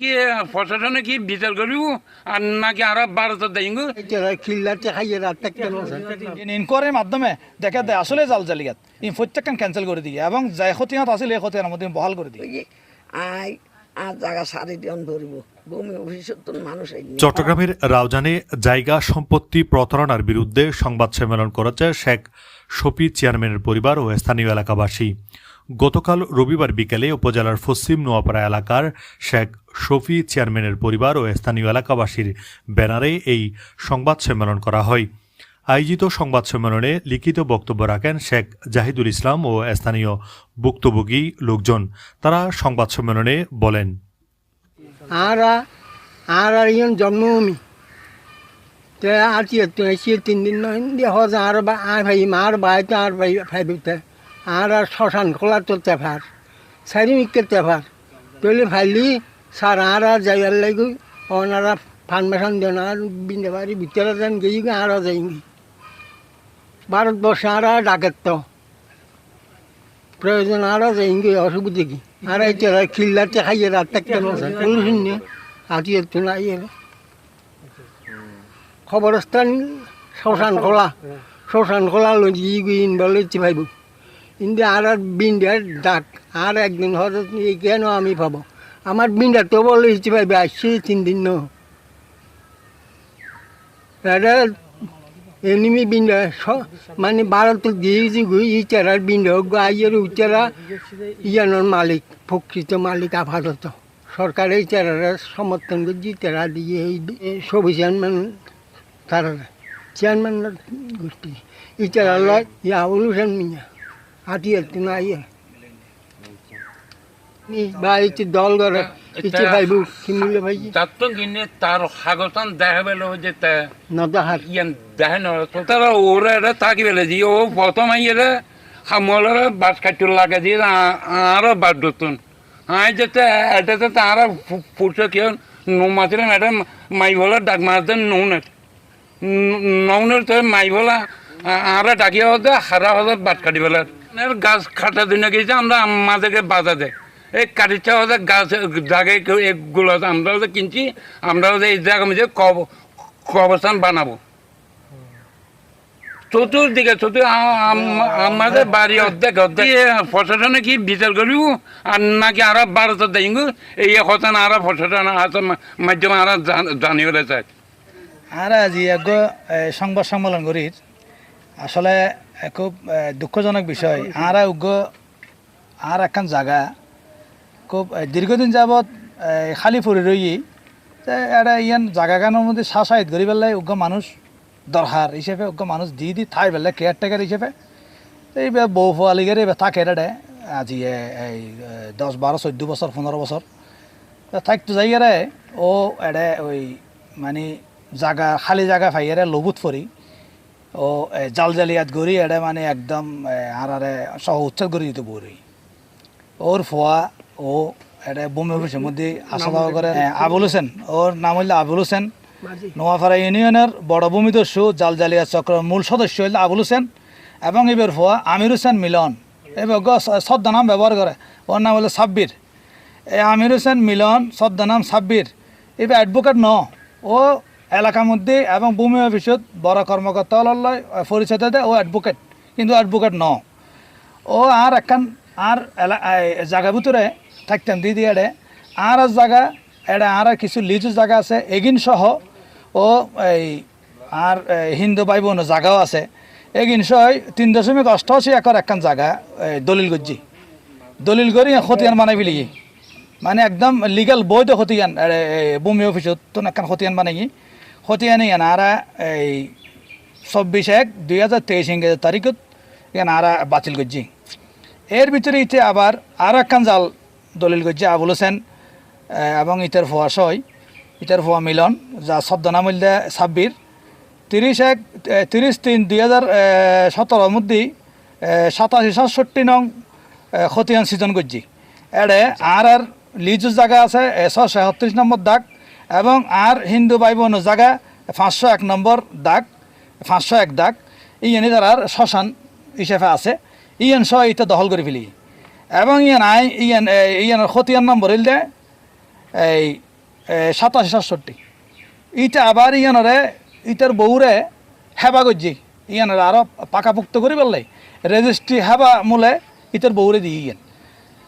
কি প্রশাসনে কি বিচার করিব? আর নাকি আর খিল্লাতে খাইয়ে ইনকোয়ারির মাধ্যমে দেখা দেয় আসলে জাল জালিয়াত ই প্রত্যেকখান ক্যান্সেল করে দিয়ে এবং যাই ক্ষতিহাত আছিল এই ক্ষতিহার মধ্যে বহাল করে দিয়ে। আই আর জায়গা সারি দিয়ন ধরিব। চট্টগ্রামের রাউজানে জায়গা সম্পত্তি প্রতারণার বিরুদ্ধে সংবাদ সম্মেলন করেছে শেখ শফি চেয়ারম্যানের পরিবার ও স্থানীয় এলাকাবাসী। গতকাল রবিবার বিকেলে উপজেলার পশ্চিম নোয়াপাড়া এলাকার শেখ শফি চেয়ারম্যানের পরিবার ও স্থানীয় এলাকাবাসীর ব্যানারে এই সংবাদ সম্মেলন করা হয় আয়োজিত সংবাদ সম্মেলনে লিখিত বক্তব্য রাখেন শেখ জাহিদুল ইসলাম ও স্থানীয় ভুক্তভোগী লোকজন তারা সংবাদ সম্মেলনে বলেন আর আর ইয়ন জন্মভূমি আর তিন দিন আর বা আর ভাই আর ভাই ভাইবিতে আর আর শ্মশান খোলা তো তেফার সারি মিকে তেফার। তৈলে ফাইলি সার আর আর যাইবার লাগি ওনারা ফার্মেশন দেন, আর বিন্দে বাড়ি ভিতরে দেন গেই আর যাই ভারতবর্ষে আর আর ডাকের তো। প্রয়োজন আরও যাইঙ্গে, অসুবিধে কি? আর এই তো খিল্লাতে খাইয়ে রাত থাকতে বসে। কোনো শুনে আজকে একটু নাই এলে খবরস্থান, শ্মশান খোলা। শ্মশান খোলা লই ইন বলে ইচ্ছে ভাইব। কিন্তু আর আর বিন্ডার ডাক। আর একদিন হয়তো এই কেন আমি পাবো আমার বিন্ডার তো বলে ইচ্ছে ভাইবে আসছে তিন দিন ন। এটা এনিমি বিন্ডা মানে ভারত দিয়েছি গুই ইচারার বিন্ডা আইয়ের উচারা ইয়ানোর মালিক, প্রকৃত মালিক আপাতত। সরকার এই সমর্থন করছি তারা দিয়ে এই সবই চেয়ারম্যান, তারা চেয়ারম্যান গোষ্ঠী। ইচারা লয়, ইয়া উলুসেন মিয়া। একটু না ইয়ে বা দল করে ইচ্ছে ভাইব কিনলে ভাই। তার তো কিনে তার কাগজান দেখা পেল যে ইয়ান দেখে না তো তারা ওরা এটা তাকি পেলে যে ও প্রথম আইয়ে হামলার বাস কাটির লাগে দিয়ে আ- আরও বাদ দতুন আই যেতে এটাতে তারা পুরুষ কেউ নো মাছিলেন এটা মাই ভোলা ডাক মারতেন নৌনের। নৌনের তো মাই ভোলা আরা ডাকিয়া হতে হারা হতে বাদ কাটি পেলার গাছ কাটা দিন গেছে আমরা আমাদেরকে বাধা দেয়। এই কাটিটা হতে গাছ জায়গায় এগুলো আমরা হতে কিনছি আমরা হতে এই জায়গা মধ্যে কব কবরস্থান বানাবো। চতুর্দিকে চতুর আমাদের বাড়ি অর্ধেক অর্ধেক। প্রশাসনে কি বিচার করিব? আর নাকি আর বারোটা দেব এই কথা আর প্রশাসন আছে মাধ্যমে আর জানিয়ে চাই আর আজি এক সংবাদ সম্মেলন করির আসলে খুব দুঃখজনক বিষয়। আর উগ্র আর একখান জায়গা খুব দীর্ঘদিন যাবৎ খালি পড়ে রই এটা ইয়ান জায়গাখানোর মধ্যে সাসায়ত করি পেলাই উগ্র মানুষ দরকার হিসেবে উগ্র মানুষ দি দি থাই পেলাই কেয়ারটেকার হিসেবে এই বউ ফোয়ালিগের এবার থাকে এটা আজি এই দশ বারো চোদ্দ বছর পনেরো বছর থাকতো যাইয়ারে ও এডে ওই মানে জাগা, খালি জায়গা ফাইয়ারে লবুত ফরি ও জাল জালিয়াত গড়ি এডে মানে একদম আরে সহ উচ্ছেদ করে দিতে বড়ি ওর ফোয়া ও এটা বোম অফিসের মধ্যে আসা যাওয়া করে আবুল হোসেন ওর নাম হইলে আবুল হোসেন। নোয়াপাড়া ইউনিয়নের বড় ভূমিদস্যু জাল জালিয়াত চক্র মূল সদস্য হইল আবুল হোসেন এবং এবার ফোয়া আমির হোসেন মিলন। এবার শ্রদ্ধা নাম ব্যবহার করে ওর নাম হলো সাব্বির। এই আমির হোসেন মিলন ছদ্মনাম সাব্বির। এবার অ্যাডভোকেট ন। ও এলাকার মধ্যে এবং ভূমি অফিসত বড় কর্মকর্তা লয় পরিচয় দেয় ও অ্যাডভোকেট কিন্তু অ্যাডভোকেট ন। ও আর একখান, আর জাগা ভিতরে থাকতাম দিদি এডে। আর জায়গা এডে আর কিছু লিজু জায়গা আছে, এগিন সহ ও এই, আর হিন্দু ভাই বোন জায়গাও আছে। এগিন সহ তিন দশমিক অষ্টআশি একর একখান জায়গা দলিল গজ্জি। দলিল করি খতিয়ান বানাই ফেলি মানে একদম লিগাল বৈধ খতিয়ান ভূমি অফিসত তো একখান খতিয়ান বানাই খতিয়ান ইয়ান আরা এই চব্বিশ এক দুই হাজার তেইশ ইংরেজি তারিখত আরা বাতিল করছি। এর ভিতরে ইতে আবার আর একখান জাল দলিল করছে, আবুল হোসেন এবং ইটার ফোয়া সই ইটার ফোয়া মিলন, যা হইলে ছাব্বির তিরিশ এক তিরিশ তিন দুই হাজার সতেরোর মধ্যে সাতাশি সাতষট্টি নং খতিয়ান সিজন করছি। এড়ে আর আর লিজু জায়গা আছে এশো সাতত্রিশ নম্বর দাগ। এবং আর হিন্দু ভাই বোন জায়গা পাঁচশো এক নম্বর দাগ পাঁচশো এক দাগ ইয়ানি তার শ্মশান হিসেবে আছে। ইয়ান সহ এটা দখল করে ফেলি। এবং ইয়ান আই ইয়ান এ, ইয়ান খতিয়ান নম্বর হইল দে এই সাতাশি সাতষট্টি। ইটা আবার ইয়ানরে ইটার বউরে হেবা গজ্জি ইয়ানরে আরও পাকাপুক্ত করি বললে রেজিস্ট্রি হেবা মূলে ইটার বউরে দিয়ে ইয়ান।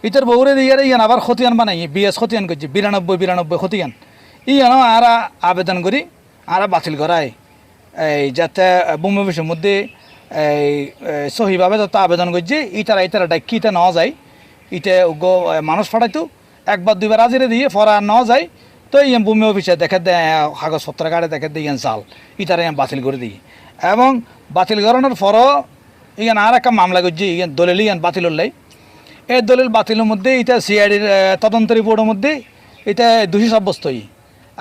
ইটার বউরে দিয়ে ইয়ান আবার খতিয়ান বানাই বিএস খতিয়ান করছি বিরানব্বই বিরানব্বই খতিয়ান। ইয়ানও আরা আবেদন করি, আরা বাতিল করায় এই যাতে ভূমি অফিসের মধ্যে এই সহিভাবে যাতে আবেদন করছে ইটারা ডাকি ইটা নেওয়া যায়, ইটা গো মানুষ ফাটাইতো একবার দুইবার হাজিরে দিয়ে ফরা নেওয়া যায়, তো ইয়ান ভূমি অফিসে দেখে দেয় কাগজপত্র কার্ডে দেখে দিয়ে ইয়ান চাল ইটারা ইয়ান বাতিল করে দিই। এবং বাতিল করানোর পরও ইয়ান আর একটা মামলা করছে ইয়ান দলিল ইয়ান বাতিল হলাই এই দলিল বাতিলের মধ্যে এটা সিআইডির তদন্ত রিপোর্টের মধ্যে এটা দোষী সাব্যস্ত হই।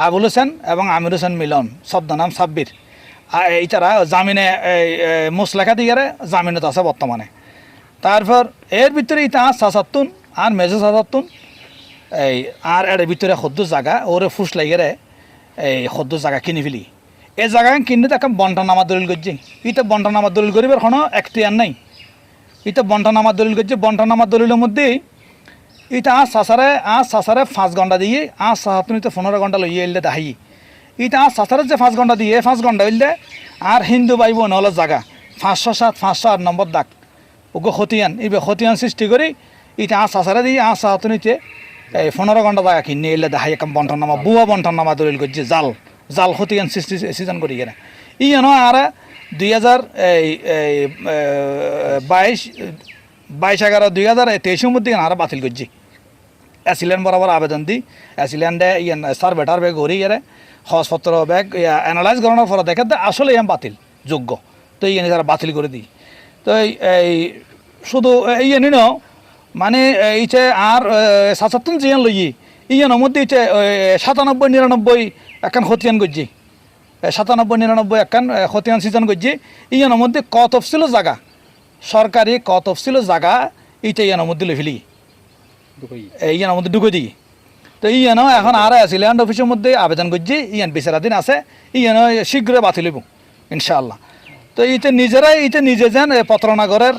আবুল হোসেন এবং আমির হোসেন মিলন শব্দনাম সাব্বির। আর এইটারা জামিনে মুসলেখা দিয়ে জামিনত আছে বর্তমানে। তারপর এর ভিতরে ইটা আর সাসাত্তুন আর মেজে সাসাত্তুন এই, আর এর ভিতরে সদ্য জায়গা ওরে ফুস লাগিয়ে এই, সদ্য জায়গা কিনি ফেলি। এই জায়গা কিনে তাকে বন্টনামা দলিল করছি। ইটা বন্টনামা দলিল করিবার কোনো এখতিয়ার নাই। এটা বন্টনামা দলিল করছে। বন্টনামা দলিলের মধ্যে এটা আজ সাসারে আজ সাসারে পাঁচ ঘণ্টা দিয়ে আজ সাহাতুনিতে পনেরো ঘণ্টা লইয়ে এলে দাহি। এটা আজ সাসারে যে পাঁচ ঘণ্টা দিয়ে পাঁচ ঘণ্টা হইলে আর হিন্দু ভাই বোন হলো জায়গা পাঁচশো সাত, পাঁচশো আট নম্বর দাগ। ওগো খতিয়ান এই খতিয়ান সৃষ্টি করি এটা আজ সাসারে দিয়ে আজ সাহাতুনিতে এই পনেরো ঘণ্টা জায়গা কিনে এলে দাহাই এখন বন্টনামা বুয়া বন্টনামা দলিল করছে, জাল জাল খতিয়ান সৃষ্টি সিজন করি গেলে ই যেন আর দুই হাজার, এই বাইশ বাইশ এগারো দুই হাজার তেইশের মধ্যে আর বাতিল করছি। অ্যাসিলেন্ট বরাবর আবেদন দিই অ্যাসিলেন্টে ইয়ান সার্ভে টার্ভে ঘুরি ইয়ারে হসপত্র ব্যাগ অ্যানালাইজ করানোর পরে দেখে দে আসলে ইয়ান বাতিল, যোগ্য। তো ইয়ান তারা বাতিল করে দিই। তো এই- এই, শুধু ইয়ানি ন মানে এইছে আর সাতাত্তর জিয়ান লই ইয়ানোর মধ্যে ইচ্ছে সাতানব্বই, নিরানব্বই এখন খতিয়ান করছি। সাতানব্বই, নিরানব্বই একখান খতিয়ান সিজন করছি। ইয়ানোর মধ্যে ক তফসিল জায়গা? সরকারি ক ছিল জায়গা এইটা ইয়ানোর মধ্যে লই ফেলি ইয়ানোর মধ্যে ঢুকে দিই তো ইয়ানো এখন আর আছে ল্যান্ড অফিসের মধ্যে আবেদন করছি ইয়ান বিচারাধীন আছে ইয়ানো শীঘ্রই বাতিল হইব ইনশাআল্লাহ। তো ইতে নিজেরাই ইতে নিজে যেন এ প্রতারণাগরের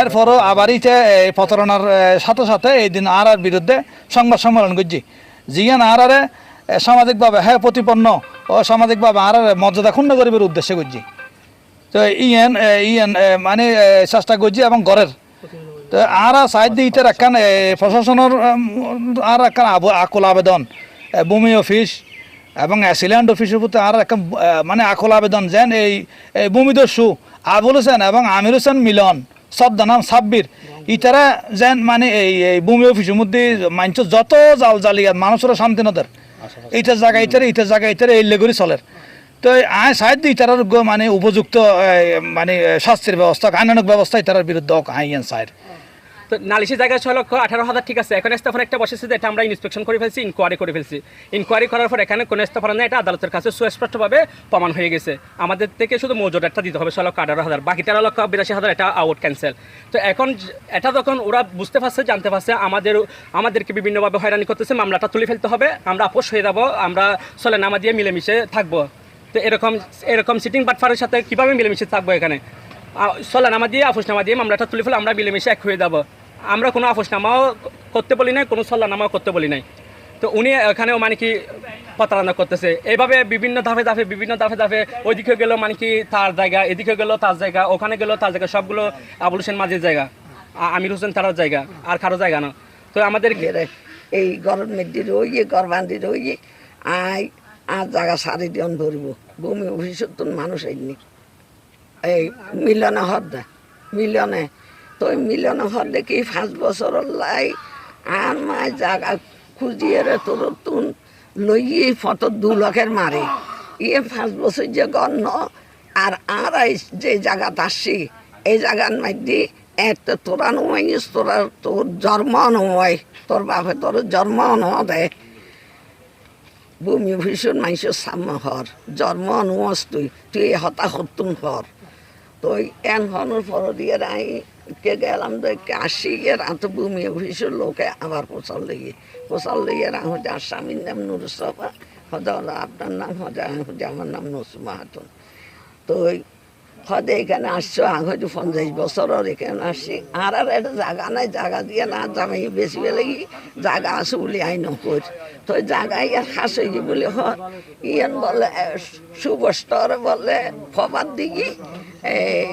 এরপরও আবার ইতে এই প্রতারণার সাথে সাথে এই দিন আর আর বিরুদ্ধে সংবাদ সম্মেলন করছি। জিয়ান আর আরে সামাজিকভাবে হ্যাঁ প্রতিপন্ন ও সামাজিকভাবে আর আর মর্যাদা ক্ষুণ্ণ করিবার উদ্দেশ্যে করছি। তো ইয়েন ইয়েন মানে চেষ্টা করছি এবং ঘরের তো আর সাইড দিয়ে ইটার একখান প্রশাসনের আর একখান আব- আকুল আবেদন ভূমি অফিস এবং অ্যাসিল্যান্ড অফিসের প্রতি আর একখান মানে আকুল আবেদন। যেন এই ভূমিদস্যু আবুল হোসেন এবং আমির হোসেন মিলন শব্দনাম সাব্বির ইতারা যেন মানে এই এই ভূমি অফিসের মধ্যে মানছ যত জাল জালিয়াত মানুষের শান্তি নদের এইটার জায়গা এইটারে এইটার জায়গা এইটারে এই লেগুরি চলের। তো আয় সাহায্য তার মানে উপযুক্ত মানে শাস্তির ব্যবস্থা, আইনানুক ব্যবস্থা তার বিরুদ্ধে আইন সাইড। তো নালিশি জায়গায় ছয় লক্ষ আঠারো হাজার ঠিক আছে। এখন স্থাপন একটা বসেছে যে এটা আমরা ইন্সপেকশন করে ফেলছি ইনকোয়ারি করে ফেলছি। ইনকোয়ারি করার পর এখানে কোনো স্থাপনা নেই, এটা আদালতের কাছে সুস্পষ্টভাবে প্রমাণ হয়ে গেছে। আমাদের থেকে শুধু মজুরাটা দিতে হবে, ছয় লক্ষ আঠারো হাজার। বাকি তেরো লক্ষ বিরাশি হাজার এটা আউট ক্যান্সেল তো এখন এটা যখন ওরা বুঝতে পারছে, জানতে পারছে, আমাদের, আমাদেরকে বিভিন্নভাবে হয়রানি করতেছে, মামলাটা তুলে ফেলতে হবে। আমরা আপোষ হয়ে যাব, আমরা চলে নামা দিয়ে মিলেমিশে থাকব। তো এরকম এরকম সিটিং বাটফারের সাথে কীভাবে মিলেমিশে থাকব এখানে? সলানামা দিয়ে আপোষনামা দিয়ে, মামলাটা তুলে ফেলে আমরা মিলেমিশে এক হয়ে যাব। আমরা কোনো আপোষনামাও করতে বলি নাই, কোনো সল্লানামাও করতে বলি নাই। তো উনি এখানেও মানে কি প্রতারণা করতেছে। এইভাবে বিভিন্ন ধাপে ধাপে, বিভিন্ন ধাপে ধাপে ওইদিকে গেল মানে কি তার জায়গা, এদিকে গেলো তার জায়গা, ওখানে গেল তার জায়গা, সবগুলো আবুল হোসেন মাঝির জায়গা আমির হোসেন তার জায়গা, আর কারও জায়গা না। তো আমাদের এই গরম মেডি রইয়ে গর বান্ধি রইয়ে আই আর জায়গা সারি দিন ধরব। ভূমি অফিসত মানুষ আইনি এই মিলনে হর দে, মিলনে। তো মিলনে হর দেখি পাঁচ বছর লাই আর মাই জায়গা খুঁজিয়ে রে তোর তুন লইয়ে ফটো দু লক্ষের মারে। ইয়ে পাঁচ বছর যে গণ্য আর আর যে জায়গাত আসছি এই জায়গার মধ্যে এত তোরা নয়, তোরা তোর জন্ম নয়, তোর বাপে তোর জন্ম ন দে। ভূমি ভীষণ মানুষের সামনে হর, জন্ম অনুমস তুই তুই হতা হতুন হর। তো এন হনুর পর দিয়ে রাই কে গেলাম তো আসি গিয়ে রাত ভূমি ভীষণ লোকে আবার পোষাল লেগে। পোষাল লেগে রা হচ্ছে আর স্বামীর নাম নুরুসফা হজা আপনার নাম, হজা হচ্ছে আমার নাম নসুমা হাতুন তো হয়তো এখানে আসছো আগ হয়তো পঞ্চাশ বছরের এখানে আসছি। আর আর একটা জায়গা নাই, জায়গা দিয়ে না জামাই বেশি বেলে কি জায়গা আছে বলে আই নকর। তো জায়গা ইয়ার খাস হয়ে বলে, হয় ইয়ান বলে, সুবস্তর বলে ফবার দিকে এই